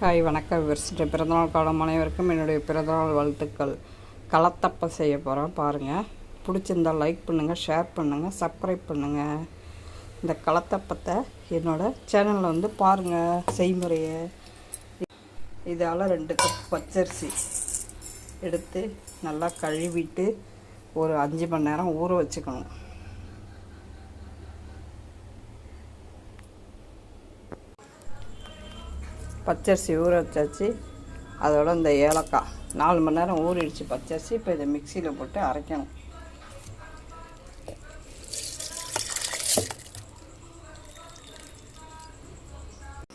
Hi வணக்கம். விவரிச்சிட்டு பிறந்தநாள் காலம் அனைவருக்கும் என்னுடைய பிறந்தநாள் வாழ்த்துக்கள். கலத்தப்பம் செய்ய போகிறோம் பாருங்கள் பிடிச்சிருந்தா லைக் பண்ணுங்கள் ஷேர் பண்ணுங்கள் சப்ஸ்கிரைப் பண்ணுங்கள் இந்த கலத்தப்பத்தை என்னோடய சேனலில் வந்து பாருங்கள் செய்முறையை. இதால் ரெண்டு கப் பச்சரிசி எடுத்து நல்லா கழுவிட்டு ஒரு அஞ்சு மணி நேரம் ஊற வச்சுக்கணும். பச்சரிசி ஊற வச்சாச்சு. அதோட இந்த ஏலக்காய். நாலு மணி நேரம் ஊறிடுச்சு பச்சரிசி. இப்போ இதை மிக்சியில் போட்டு அரைக்கணும்.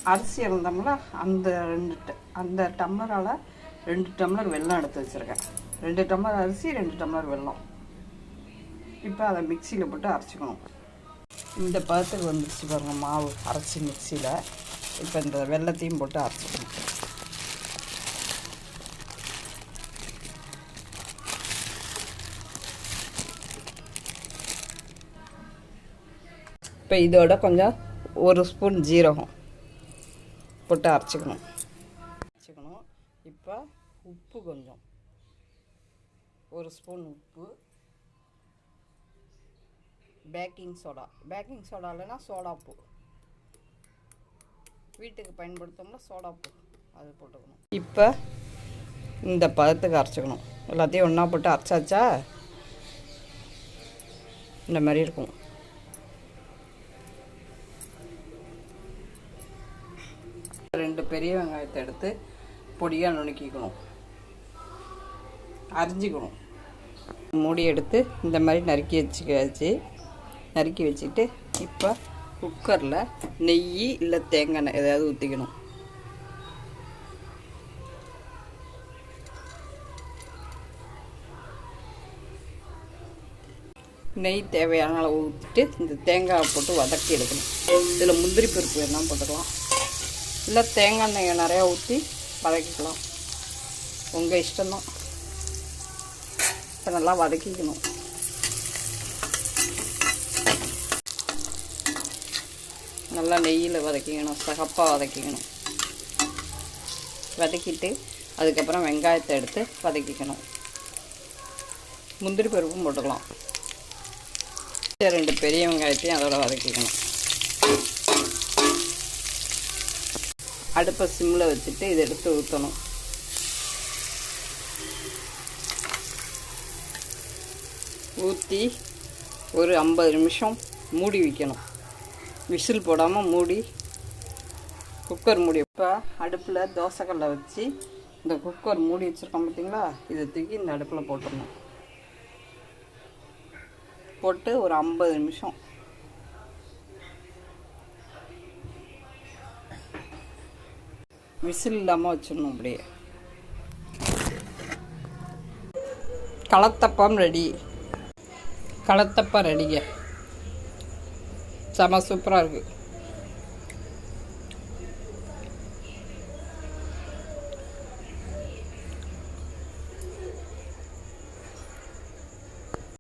அரிசி இருந்தோம்ல அந்த ரெண்டு ட- அந்த டம்ளரால் ரெண்டு டம்ளர் வெல்லம் எடுத்து வச்சுருக்கேன். ரெண்டு டம்ளர் அரிசி ரெண்டு டம்ளர் வெல்லம். இப்போ அதை மிக்சியில் போட்டு அரைச்சிக்கணும். இந்த பதத்துக்கு வந்துருச்சு பாருங்கள் மாவு அரைச்சி மிக்சியில். இப்போ இந்த வெள்ளத்தையும் போட்டு அரைச்சிக்கணும். இப்போ இதோட கொஞ்சம் ஒரு ஸ்பூன் ஜீரகம் போட்டு அரைச்சிக்கணும். அரைச்சிக்கணும். இப்போ உப்பு கொஞ்சம். ஒரு ஸ்பூன் உப்பு. Baking soda. பேக்கிங் சோடா இல்லைன்னா சோடாப்பு வீட்டுக்கு பயன்படுத்தோம்னா சோடாப்பு அது போட்டுக்கணும். இப்போ இந்த பதத்துக்கு அரைச்சிக்கணும். எல்லாத்தையும் ஒன்றா போட்டு அரைச்சாச்சா? இந்த மாதிரி இருக்கும் ரெண்டு பெரிய வெங்காயத்தை எடுத்து பொடியாக நுணுக்கிக்கணும். அரிஞ்சிக்கணும். மூடி எடுத்து இந்த மாதிரி நறுக்கி வச்சுக்காச்சு நறுக்கி வச்சுட்டு இப்போ குக்கரில் நெய் இல்லை தேங்காய் எண்ணெய் எதாவது ஊற்றிக்கணும் நெய் தேவையான அளவு ஊற்றிட்டு இந்த தேங்காயை போட்டு வதக்கி எடுக்கணும். இதில் முந்திரி பருப்பு வேணால் போட்டுக்கலாம். இல்லை தேங்காய் எண்ணெயை நிறையா ஊற்றி வதக்கிக்கலாம். உங்கள் இஷ்டம்தான். இப்போ நல்லா வதக்கிக்கணும். நல்லா நெய்யில் வதக்கிக்கணும் சகப்பாக வதக்கிக்கணும். வதக்கிட்டு அதுக்கப்புறம் வெங்காயத்தை எடுத்து வதக்கிக்கணும். முந்திரி பருப்பும் போட்டுக்கலாம். ரெண்டு பெரிய வெங்காயத்தையும் அதோட வதக்கிக்கணும். அடுப்பை சிம்மில் வச்சுட்டு இதை எடுத்து ஊற்றணும். ஊற்றி ஒரு ஐம்பது நிமிஷம் மூடி வைக்கணும். விசில் போடாமல் மூடி குக்கர் மூடி இப்போ அடுப்பில் தோசைக்கல்லை வச்சு இந்த குக்கர் மூடி வச்சுருக்கோம் பார்த்தீங்களா இதை தூக்கி இந்த அடுப்பில் போட்டுடணும். போட்டு ஒரு ஐம்பது நிமிஷம். விசில் இல்லாமல் வச்சிடணும் அப்படியே. களத்தப்பம் ரெடி. களத்தப்பம் ரெடிங்க. sama super